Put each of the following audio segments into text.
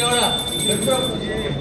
ಎಲ್ಲ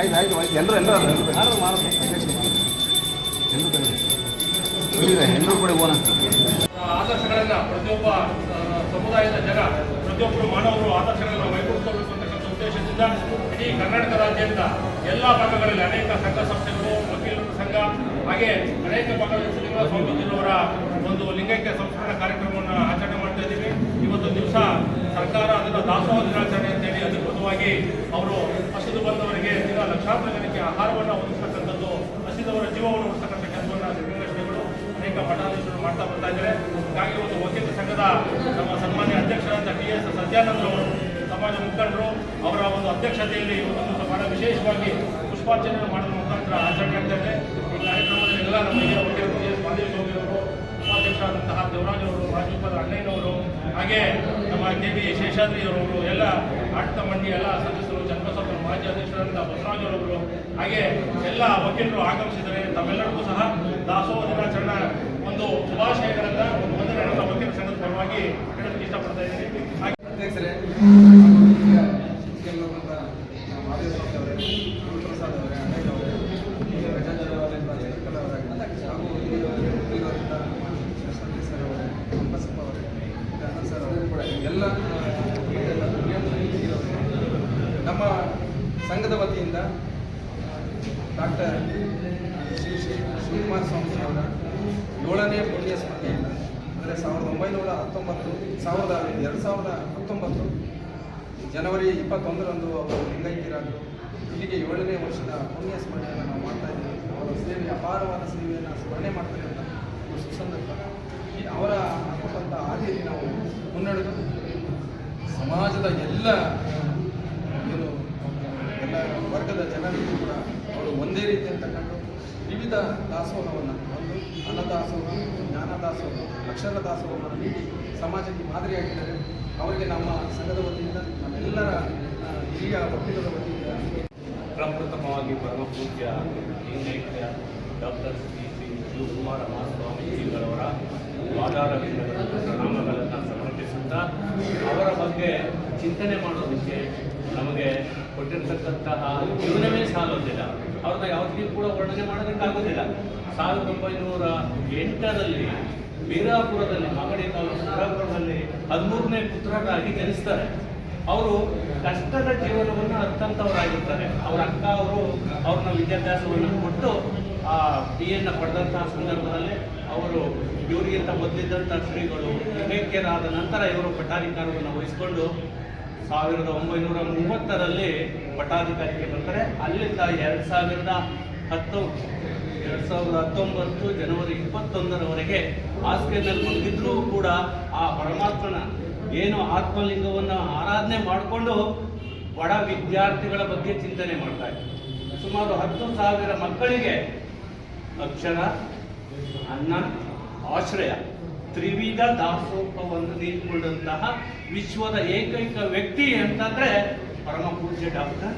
ಆಯ್ತು ಆಯ್ತು ಆಯ್ತು ಎಲ್ಲರೂ ಎಲ್ಲರೂ ಕೂಡ? ಹೋಗೋಣ. ಆದರ್ಶಗಳನ್ನ ಪ್ರತಿಯೊಬ್ಬ ಸಮುದಾಯದ ಜನ ಪ್ರತಿಯೊಬ್ಬರು ಮಾನವರು ಆದರ್ಶಗಳನ್ನ ಅಂತಕ್ಕಂಥ ಉದ್ದೇಶದಿಂದ ಇಡೀ ಕರ್ನಾಟಕ ರಾಜ್ಯದಿಂದ ಎಲ್ಲ ಭಾಗಗಳಲ್ಲಿ ಅನೇಕ ಸಂಘ ಸಂಸ್ಥೆಗಳು ವಕೀಲರ ಸಂಘ ಹಾಗೆ ಅನೇಕ ಭಾಗದ ಶ್ರೀನಿವಾಸ ಸ್ವಾಮೀಜಿಯವರ ಒಂದು ಲಿಂಗೈಕ್ಯ ಸಂಸ್ಕರಣ ಕಾರ್ಯಕ್ರಮವನ್ನು ಆಚರಣೆ ಇವತ್ತು ದಿವಸ ಸರ್ಕಾರ ಅದನ್ನು ದಾಸೋಹ ದಿನಾಚರಣೆ ಅಂತೇಳಿ ಅಧಿಕೃತವಾಗಿ ಅವರು ಹಸಿದು ಬಂದವರಿಗೆ ದಿನ ಲಕ್ಷಾಂತರ ಜನಕ್ಕೆ ಆಹಾರವನ್ನು ಒದಗಿಸ್ತಕ್ಕಂಥದ್ದು, ಹಸಿದವರ ಜೀವವನ್ನು ಉಳಿಸ್ತಕ್ಕಂಥ ಕೆಲಸವನ್ನು ಶ್ರೀಗಳು ಅನೇಕ ಮಠಾಧೀಶರು ಮಾಡ್ತಾ ಬರ್ತಾ ಇದ್ದಾರೆ. ಹಾಗಾಗಿ ಒಂದು ವಕೀಲ ಸಂಘದ ನಮ್ಮ ಸನ್ಮಾನ್ಯ ಅಧ್ಯಕ್ಷರಾದ ಟಿ ಎಸ್ ಸತ್ಯಾನಂದ್ ಅವರು, ಸಮಾಜ ಮುಖಂಡರು ಅವರ ಒಂದು ಅಧ್ಯಕ್ಷತೆಯಲ್ಲಿ ದಿವಸ ಬಹಳ ವಿಶೇಷವಾಗಿ ಪುಷ್ಪಾರ್ಚನೆ ಮಾಡುವ ಮುಖಾಂತರ ಆಚರಣೆ ಆಗ್ತಾ ಇದೆ ಈ ಕಾರ್ಯಕ್ರಮದಲ್ಲಿ ಎಲ್ಲ ನಮ್ಮ ಹಿರಿಯ ವಕೀಲರು ಟಿ ಎಸ್ ಮಾದೇವ ಸ್ವಾಮಿ ಅವರು ಉಪಾಧ್ಯಕ್ಷರಾದಂತಹ ದೇವರಾಜ್ ಅವರು ರಾಜೀಪಾದ ಅಣ್ಣಯ್ಯನವರು ಹಾಗೆ ನಮ್ಮ ಕೆ ಬಿ ಶೇಷಾದ್ರಿ ಅವರು ಎಲ್ಲ ಆಡಳಿತ ಮಂಡಳಿ ಎಲ್ಲ ಸದಸ್ಯರು, ಚನ್ನಬಸಪ್ಪ ಮಾಜಿ ಅವರು ಹಾಗೆ ಎಲ್ಲ ವಕೀಲರು ಆಗಮಿಸಿದ್ದಾರೆ. ತಮ್ಮೆಲ್ಲರಿಗೂ ಸಹ ದಾಸೋಹ ದಿನಾಚರಣೆ ಒಂದು ಶುಭಾಶಯಗಳನ್ನ ಒಂದು ವಂದನೆ ನಮ್ಮ ವಕೀಲ ಸಂಘದ ಪರವಾಗಿ ಹೇಳೋದಕ್ಕೆ ಇಷ್ಟಪಡ್ತಾ ಇದ್ದೀನಿ ಹಾಗೆ ಅಧ್ಯಕ್ಷರೇ ಗೆಲ್ಲುವಂತ ಮಾದೇವ ಸ್ವಾಮಿ ಅವರೇ ಗುರುಪ್ರಸಾದ್ ಅವರೇ ಅನೇಕ ಅವರೇ ಈಗ ಗಜಾಂಜನ ಅವರಿಂದ ಸರ್ಕಲ್ ಅವರೇ ಹಾಗೂ ಇಲ್ಲಿರುವಂಥ ಶಾಸನ ಸರ್ ಅವರೇ ಬಸಪ್ಪ ಅವರೇ ಮತ್ತೆ ಅನಂತ್ ಸರ್ ಅವರೇ ಕೂಡ ಎಲ್ಲ, ನಮ್ಮ ಸಂಘದ ವತಿಯಿಂದ ಡಾಕ್ಟರ್ ಶ್ರೀ ಶ್ರೀ ಶಿವಕುಮಾರ ಸ್ವಾಮೀಜಿ ಅವರ ಏಳನೇ ಪುಣ್ಯ ಸ್ಮರಣೆಯಿಂದ, ಅಂದರೆ ಸಾವಿರದ ಒಂಬೈನೂರ ಹತ್ತೊಂಬತ್ತು, ಸಾವಿರದ, ಎರಡು ಸಾವಿರದ ಹತ್ತೊಂಬತ್ತು ಜನವರಿ ಇಪ್ಪತ್ತೊಂದರಂದು ಅವರು ಲಿಂಗೈಕ್ಯರಾದರು ಇಲ್ಲಿಗೆ ಏಳನೇ ವರ್ಷದ ಪುಣ್ಯ ಸ್ಮರಣೆಯನ್ನು ನಾವು ಮಾಡ್ತಾ ಇದ್ದೀವಿ. ಅವರ ಸೇವೆ ಅಪಾರವಾದ ಸೇವೆಯನ್ನು ಸ್ಮರಣೆ ಮಾಡ್ತಾರೆ ಅಂತ ಈ ಅವರ ಕೊಟ್ಟಂಥ ಹಾದಿಯಲ್ಲಿ ನಾವು ಮುನ್ನಡೆದು ಸಮಾಜದ ಎಲ್ಲ, ಏನು, ಎಲ್ಲ ವರ್ಗದ ಜನರಿಗೂ ಕೂಡ ಅವರು ಒಂದೇ ರೀತಿ ಅಂತಕ್ಕಂಥ ವಿವಿಧ ದಾಸೋಹವನ್ನು ಒಂದು ಅನ್ನದಾಸೋಹ ಜ್ಞಾನದಾಸೋಹ ಅಕ್ಷರ ದಾಸೋಹವನ್ನು ನೀಡಿ ಸಮಾಜಕ್ಕೆ ಮಾದರಿಯಾಗಿದ್ದಾರೆ. ಅವರಿಗೆ ನಮ್ಮ ಸಂಘದ ವತಿಯಿಂದ, ನಮ್ಮೆಲ್ಲರ ಹಿರಿಯ ವಕೀಲರ ವತಿಯಿಂದ ಪ್ರಪ್ರಥಮವಾಗಿ ಪರಮ ಪೂಜ್ಯ ಡಾಕ್ಟರ್ ಶ್ರೀ ಶ್ರೀ ಶಿವಕುಮಾರ ಮಹಾಸ್ವಾಮೀಜಿಗಳವರ ವಾದಾರವಿಂದಗಳ ನಾಮಗಳನ್ನು ಸಮರ್ಪಿಸುತ್ತಾ ಅವರ ಬಗ್ಗೆ ಚಿಂತನೆ ಮಾಡೋದಕ್ಕೆ ನಮಗೆ ಕೊಟ್ಟಿರತಕ್ಕಂತಹ ಜೀವನವೇ ಸಾಲೋದಿಲ್ಲ ಅವ್ರನ್ನ ಯಾವುದಕ್ಕೂ ಕೂಡ ವರ್ಣನೆ ಮಾಡೋದಕ್ಕಾಗೋದಿಲ್ಲ ಸಾವಿರದ ಒಂಬೈನೂರ ಎಂಟರಲ್ಲಿ ಬೀರಾಪುರದಲ್ಲಿ ಮಾಗಡಿ ತಾಲೂಕು ಬೀರಾಪುರದಲ್ಲಿ ಹದಿಮೂರನೇ ಪುತ್ರರಾಗಿ ಜನಿಸ್ತಾರೆ. ಅವರು ಕಷ್ಟದ ಜೀವನವನ್ನು ಅತ್ತಂತವರಾಗಿರ್ತಾರೆ. ಅವರ ಅಕ್ಕ, ಅವರು ಅವ್ರನ್ನ ವಿದ್ಯಾಭ್ಯಾಸವನ್ನು ಕೊಟ್ಟು ಆ ಬಿ ಎನ್ನ ಪಡೆದಂತಹ ಸಂದರ್ಭದಲ್ಲಿ ಅವರು ಇವರಿಗಿಂತ ಮೊದಲಿದ್ದಂಥ ಶ್ರೀಗಳು ವಿವೇಕ್ಯರಾದ ನಂತರ ಇವರು ಪಟ್ಟಾಧಿಕಾರವನ್ನು ವಹಿಸಿಕೊಂಡು ಸಾವಿರದ ಒಂಬೈನೂರ ಮೂವತ್ತರಲ್ಲಿ ಪಟ್ಟಾಧಿಕಾರಿಗೆ ಬರ್ತಾರೆ. ಅಲ್ಲಿಂದ ಎರಡು ಸಾವಿರದ ಹತ್ತು, ಎರಡು ಸಾವಿರದ ಹತ್ತೊಂಬತ್ತು ಜನವರಿ ಇಪ್ಪತ್ತೊಂದರವರೆಗೆ ಹಾಸಿಗೆಯಲ್ಲಿ ಮಲಗಿದ್ರೂ ಕೂಡ ಆ ಪರಮಾತ್ಮನ ಏನು ಆತ್ಮಲಿಂಗವನ್ನು ಆರಾಧನೆ ಮಾಡಿಕೊಂಡು ಬಡ ವಿದ್ಯಾರ್ಥಿಗಳ ಬಗ್ಗೆ ಚಿಂತನೆ ಮಾಡ್ತಾ ಇದ್ದಾರೆ ಸುಮಾರು ಹತ್ತು ಸಾವಿರ ಮಕ್ಕಳಿಗೆ ಅಕ್ಷರ ಅನ್ನ ಆಶ್ರಯ. ತ್ರಿವಿಧ ದಾಸೋಹವನ್ನು ನೀಡಿಕೊಂಡಂತಹ ವಿಶ್ವದ ಏಕೈಕ ವ್ಯಕ್ತಿ ಅಂತಂದ್ರೆ ಪರಮ ಪೂಜ್ಯ ಡಾಕ್ಟರ್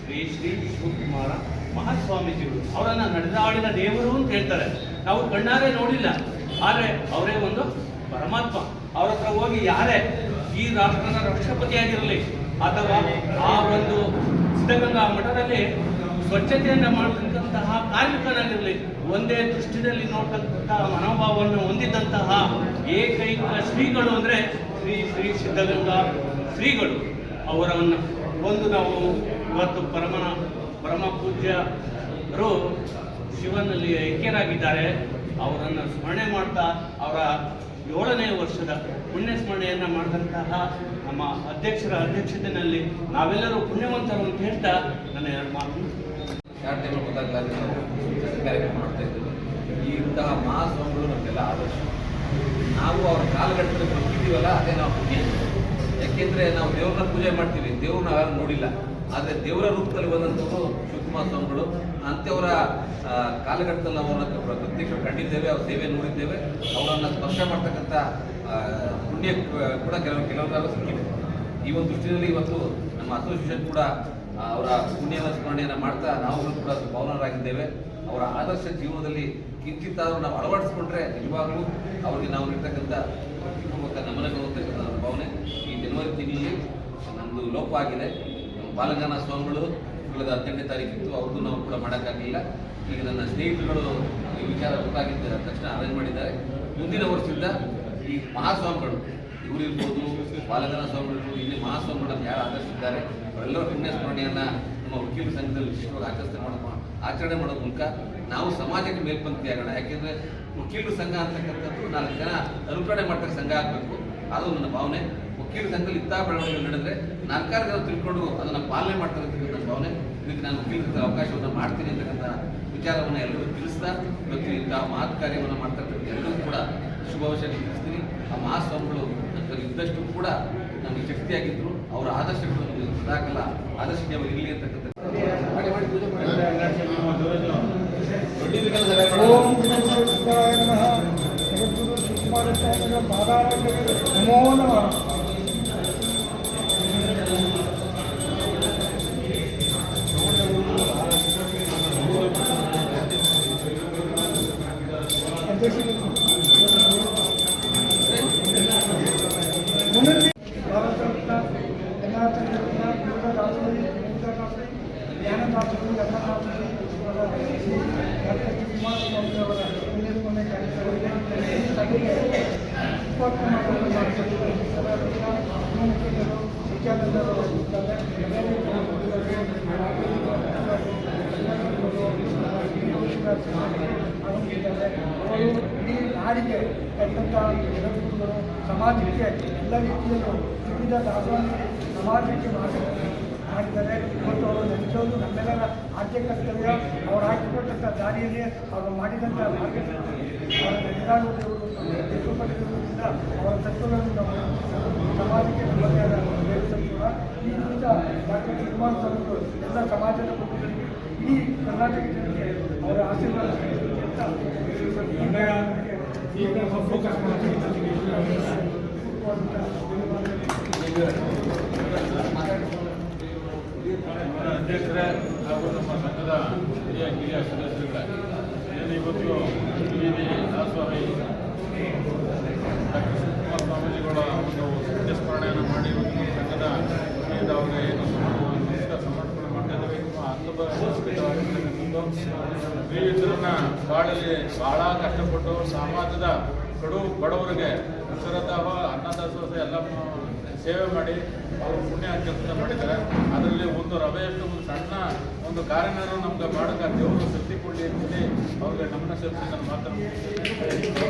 ಶ್ರೀ ಶ್ರೀ ಶಿವಕುಮಾರ ಮಹಾಸ್ವಾಮೀಜಿಗಳು. ಅವರನ್ನ ನಡೆದಾಡಿದ ದೇವರು ಅಂತ ಹೇಳ್ತಾರೆ. ನಾವು ಕಣ್ಣಾರೆ ನೋಡಿಲ್ಲ. ಆದರೆ ಅವರೇ ಒಂದು ಪರಮಾತ್ಮ. ಅವ್ರ ಹತ್ರ ಹೋಗಿ ಯಾರೇ ಈ ರಾಷ್ಟ್ರದ ರಾಷ್ಟ್ರಪತಿಯಾಗಿರಲಿ ಅಥವಾ ಆ ಒಂದು ಸಿದ್ಧಗಂಗಾ ಮಠದಲ್ಲಿ ಸ್ವಚ್ಛತೆಯನ್ನು ಮಾಡತಕ್ಕಂತಹ ಕಾರ್ಮಿಕನಾಗಿರಲಿ ಒಂದೇ ದೃಷ್ಟಿಯಲ್ಲಿ ನೋಡ್ತಕ್ಕಂತಹ ಮನೋಭಾವವನ್ನು ಹೊಂದಿದಂತಹ ಏಕೈಕ ಶ್ರೀಗಳು ಅಂದರೆ ಶ್ರೀ ಶ್ರೀ ಸಿದ್ಧಗಂಗಾ ಶ್ರೀಗಳು. ಅವರನ್ನು ಒಂದು ನಾವು ಇವತ್ತು ಪರಮನ ಪರಮ ಪೂಜ್ಯರು ಶಿವನಲ್ಲಿ ಐಕ್ಯರಾಗಿದ್ದಾರೆ. ಅವರನ್ನು ಸ್ಮರಣೆ ಮಾಡ್ತಾ ಅವರ ಏಳನೇ ವರ್ಷದ ಪುಣ್ಯ ಸ್ಮರಣೆಯನ್ನು ಮಾಡಿದಂತಹ ನಮ್ಮ ಅಧ್ಯಕ್ಷರ ಅಧ್ಯಕ್ಷತೆಯಲ್ಲಿ ನಾವೆಲ್ಲರೂ ಪುಣ್ಯವಂತರು ಅಂತ ಹೇಳ್ತಾ ನನ್ನ ಎರಡು ಮಾತು ಶಾರ್ಟ್ ಟೈಮ್ ಗೊತ್ತಾಗಲ್ಲ ಕಾರ್ಯಕ್ರಮ ಮಾಡ್ತಾ ಇದ್ದೀವಿ ಈ ಇಂತಹ ಮಹಾಸ್ವಾಮಿಗಳು ನಮಗೆಲ್ಲ ಆದರ್ಶ. ನಾವು ಅವ್ರ ಕಾಲಘಟ್ಟದಲ್ಲಿ ಬದುಕಿದ್ದೀವಲ್ಲ ಅದೇ ನಾವು ಯಾಕೆಂದ್ರೆ ನಾವು ದೇವ್ರನ್ನ ಪೂಜೆ ಮಾಡ್ತೀವಿ. ದೇವ್ರನ್ನ ಯಾರು ನೋಡಿಲ್ಲ. ಆದರೆ ದೇವರ ರೂಪದಲ್ಲಿ ಬಂದಂಥವ್ರು ಶಿವಕುಮಾರ ಸ್ವಾಮಿಗಳು ಆ, ಕಾಲಘಟ್ಟದಲ್ಲಿ ಅವ್ರನ್ನ ಪ್ರತ್ಯಕ್ಷ ಕಂಡಿದ್ದೇವೆ ಅವ್ರ ಸೇವೆ ನೋಡಿದ್ದೇವೆ. ಅವರನ್ನು ಸ್ಪರ್ಶ ಮಾಡ್ತಕ್ಕಂಥ ಪುಣ್ಯ ಕೂಡ ಕೆಲವು ಕೆಲವರಾದ್ರೂ ಸಿಕ್ಕಿದೆ ಈ ಒಂದು ದೃಷ್ಟಿಯಲ್ಲಿ ಇವತ್ತು ನಮ್ಮ ಅಸೋಸಿಯೇಷನ್ ಕೂಡ ಅವರ ಪುಣ್ಯದ ಸ್ಮರಣೆಯನ್ನು ಮಾಡ್ತಾ ನಾವು ಕೂಡ ಪೌನರಾಗಿದ್ದೇವೆ ಅವರ ಆದರ್ಶ ಜೀವನದಲ್ಲಿ ಕಿಂಚಿತ್ತಾದರೂ ನಾವು ಅಳವಡಿಸಿಕೊಂಡ್ರೆ ನಿಜವಾಗ್ಲೂ ಅವರಿಗೆ ನಾವು ನೀಡ್ತಕ್ಕಂಥ ಭಕ್ತಿಪೂರ್ವಕ ನಮನಗಳು ಅಂತಕ್ಕಂಥ ಭಾವನೆ ಈ ಜನವರಿ ತಿಂಗಳಲ್ಲಿ ನಮ್ಮದು ಲೋಪ ಆಗಿದೆ ಬಾಲಗಾನ ಸ್ವಾಮಿಗಳು ಕಳೆದ ಹದಿನೆಂಟನೇ ತಾರೀಕಿತ್ತು ಅವ್ರದ್ದು ನಾವು ಕೂಡ ಮಾಡೋಕ್ಕಾಗಲಿಲ್ಲ. ಈಗ ನನ್ನ ಸ್ನೇಹಿತರುಗಳು ಈ ವಿಚಾರ ಗೊತ್ತಾಗಿದ್ದ ತಕ್ಷಣ ಅರೇಂಜ್ ಮಾಡಿದ್ದಾರೆ. ಮುಂದಿನ ವರ್ಷದಿಂದ ಈ ಮಹಾಸ್ವಾಮಿಗಳು ಇವರಿರ್ಬೋದು ಬಾಲಗನ ಸ್ವಾಮಿಗಳು ಇಲ್ಲಿ ಮಹಾಸ್ವಾಮಿಗಳನ್ನು ಯಾರು ಆಚರಿಸಿದ್ದಾರೆ ಅವರೆಲ್ಲರ ಫಿಟ್ನೆಸ್ ಸ್ಮರಣೆಯನ್ನ ನಮ್ಮ ವಕೀಲ ಸಂಘದಲ್ಲಿ ವಿಶೇಷವಾಗಿ ಆಚರಿಸ್ತಾ ಮಾಡೋ ಆಚರಣೆ ಮಾಡೋ ಮೂಲಕ ನಾವು ಸಮಾಜಕ್ಕೆ ಮೇಲ್ಪಂಕ್ತಿ ಆಗೋಣ ಯಾಕೆಂದ್ರೆ ವಕೀಲರ ಸಂಘ ಅಂತಕ್ಕಂಥದ್ದು ನಾಲ್ಕು ಜನ ಅನುಕರಣೆ ಮಾಡ್ತಕ್ಕ ಸಂಘ ಆಗಬೇಕು. ಅದು ನನ್ನ ಭಾವನೆ. ವಕೀಲ ಸಂಘದಲ್ಲಿ ಇಂಥ ಬೆಳವಣಿಗೆ ನಡೆದ್ರೆ ನಾಲ್ಕಾರು ಜನ ತಿಳ್ಕೊಂಡು ಅದನ್ನು ಪಾಲನೆ ಮಾಡ್ತಾರೆ ಅಂತಕ್ಕಂಥ ನನ್ನ ಭಾವನೆ. ಇದಕ್ಕೆ ನಾನು ವಕೀಲ ಸಂಘದ ಅವಕಾಶವನ್ನು ಮಾಡ್ತೀನಿ ಅಂತಕ್ಕಂಥ ವಿಚಾರವನ್ನು ಎಲ್ಲರಿಗೂ ತಿಳಿಸ್ತಾ ಇವತ್ತು ಇಂತಹ ಮಹತ್ ಕಾರ್ಯವನ್ನು ಮಾಡ್ತಕ್ಕಂಥ ಎಲ್ಲರೂ ಕೂಡ ಶುಭಾಶಯ ತಿಳಿಸ್ತೀನಿ. ಆ ಮಹಾಸ್ವಾಮಿಗಳು ಇದ್ದಷ್ಟು ಕೂಡ ನಮಗೆ ಶಕ್ತಿಯಾಗಿದ್ದರು ಅವರ ಆದರ್ಶಗಳು ನಮಗೆ ಸದಾಕಾಲ ಆದರ್ಶಕ್ಕೆ ಅವರು ಇರಲಿ ಅಂತಕ್ಕಂಥ ಶಿವಕುಮಾರ ಸ್ವಾಮಿಗಳ ನಮೋ ನಮಃ ಇಡೀ ನಾಡಿಗೆ ಕಟ್ಟಂಥ ಜಗದ್ಗುರುಗಳು ಸಮಾಜಕ್ಕೆ ಎಲ್ಲ ರೀತಿಯಲ್ಲೂ ವಿವಿಧ ದಾಸವನ್ನು ಸಮಾಜಕ್ಕೆ ಮಾಡಿ ಮಾಡಿದ್ದಾರೆ ಮತ್ತು ಅವರು ನೆನೆಸೋದು ನಮ್ಮೆಲ್ಲರ ಆದ್ಯ ಕರ್ತವ್ಯ ಅವರು ಹಾಕಿಕೊಟ್ಟಂಥ ದಾರಿಯಲ್ಲಿ ಅವರು ಮಾಡಿದಂಥ ಮಾರ್ಗದರ್ಶನ ಅವರ ನಡೆದಾಡುವುದವರು ತಿರುಪತಿರುವುದರಿಂದ ಅವರ ತತ್ವಗಳನ್ನು ನಾವು ಸಮಾಜಕ್ಕೆ ನಮ್ಮದೇ ಆದ ಈ ದಿವಸ ಡಾಕ್ಟರ್ ಕುಮಾರಸ್ವಾಮಿಗಳು ಎಲ್ಲ ಸಮಾಜದ ಕುಟುಂಬಗಳಿಗೆ ಇಡೀ ಕರ್ನಾಟಕ ಜನತೆ ಅವರ ಆಶೀರ್ವಾದ ಫೋಕಸ್ ಅಧ್ಯಕ್ಷರೇ ಹಾಗೂ ನಮ್ಮ ಸಂಘದ ಹಿರಿಯ ಕಿರಿಯ ಸದಸ್ಯರುಗಳೇ ಏನು ಇವತ್ತು ಇಲ್ಲಿ ದಾಸ್ವಾಮಿ ಡಾಕ್ಟರ್ ಶಿವಕುಮಾರ್ ಸ್ವಾಮೀಜಿಗಳ ಒಂದು ಪುಣ್ಯ ಸ್ಮರಣೆಯನ್ನು ಮಾಡಿ ಸಂಘದ ಅವರಿಗೆ ಏನು ಸಮರ್ಪಣೆ ಮಾಡ್ತಾ ಇದ್ದೇವೆ ತುಂಬ ಅರ್ಥವಾಗಿರ್ತಕ್ಕಂಥದ್ದು ಶ್ರೀಯುತರನ್ನ ಬಾಳಲ್ಲಿ ಬಹಳ ಕಷ್ಟಪಟ್ಟು ಸಮಾಜದ ಕಡು ಬಡವರಿಗೆ ಅಕ್ಷರದಾಹ ಅನ್ನದಾಸೋಹ ಎಲ್ಲ ಸೇವೆ ಮಾಡಿ ಅವರು ಪುಣ್ಯ ಕೆಲಸ ಮಾಡಿದ್ದಾರೆ ಅದರಲ್ಲಿ ಒಂದು ರವೆಯಷ್ಟು ಒಂದು ಸಣ್ಣ ಒಂದು ಕಾರ್ಯನೂ ನಮ್ಗೆ ಮಾಡೋಕೆ ದೇವರು ಶಕ್ತಿ ಕೊಡಲಿ ಅಂತೇಳಿ ಅವ್ರಿಗೆ ನಮ್ಮನ್ನ ಸೇರಿಸಿ ನಾನು ಮಾತಾಡ್ತೀನಿ